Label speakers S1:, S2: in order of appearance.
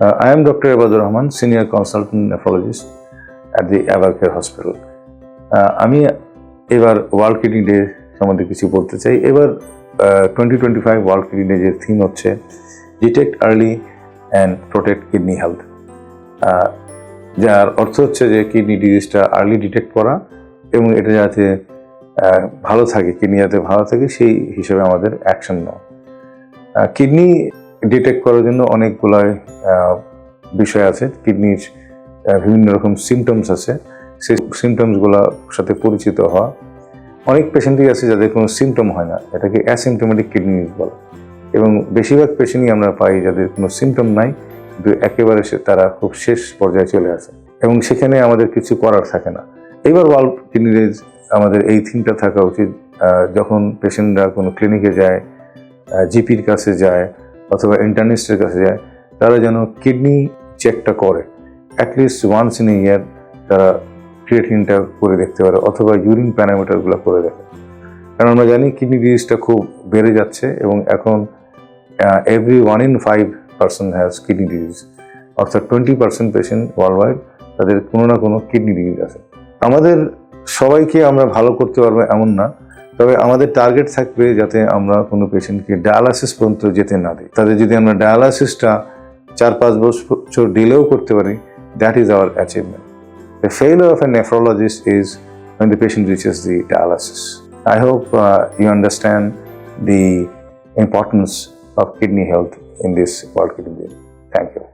S1: I am Dr. Abadur Rahman, Senior Consultant Nephrologist at the Evercare Hospital. আমি এবার world kidney day সম্বন্ধে কিছু বলতে চাই এবার twenty twenty five world kidney day যে থিম হচ্ছে detect early and protect kidney health যার অর্থ হচ্ছে যে কিডনি ডিজিজটা আর্লি ডিটেক্ট করা এবং এটা যাতে ভালো থাকে কিডনি যাতে ভালো থাকে সেই হিসেবে আমাদের অ্যাকশন নেওয়া কিডনি ডিটেক্ট করার জন্য অনেকগুলো বিষয় আছে। কিডনির বিভিন্ন রকম সিমটমস আছে। সেই সিমটমসগুলোর সাথে পরিচিত হওয়া। অনেক পেশেন্টই আছে যাদের কোনো সিমটম হয় না। এটাকে অ্যাসিমটোমেটিক কিডনি ডিজিজ বলে। এবং বেশিরভাগ পেশেন্টই আমরা পাই যাদের কোনো সিমটম নাই, কিন্তু একেবারে সে- তারা খুব শেষ পর্যায়ে চলে আসে। এবং সেখানে আমাদের কিছু করার থাকে না। এবার ওয়ার্ল্ড কিডনি ডিজিজ আমাদের এই থিমটা থাকা উচিত। যখন পেশেন্টরা কোনো ক্লিনিকে যায় জিপির কাছে যায় অথবা ইন্টার্নিস্টের কাছে যায়, তারা যেন কিডনি চেকটা করে। At least once in a year তারা ক্রিয়েটিনটা করে দেখতে পারে, অথবা ইউরিন প্যারামিটারগুলো করে দেখে। কারণ আমরা জানি কিডনি ডিজিজটা খুব বেড়ে যাচ্ছে এবং এখন every one in five person has kidney disease অর্থাৎ twenty percent patient world wide তাদের কোনো না কোনো কিডনি ডিজিজ আছে। আমাদের সবাইকে আমরা ভালো করতে পারব এমন না তবে আমাদের টার্গেট থাকবে যাতে আমরা কোনো পেশেন্টকে ডায়ালাসিস পর্যন্ত যেতে না দিই। তাদের যদি আমরা ডায়ালাসিসটা চার পাঁচ বছর ডিলেও করতে পারি that is our achievement the fail of a nephrologist is when the patient reaches the dialysis I hope you understand the importance of kidney health in this world kidney thank you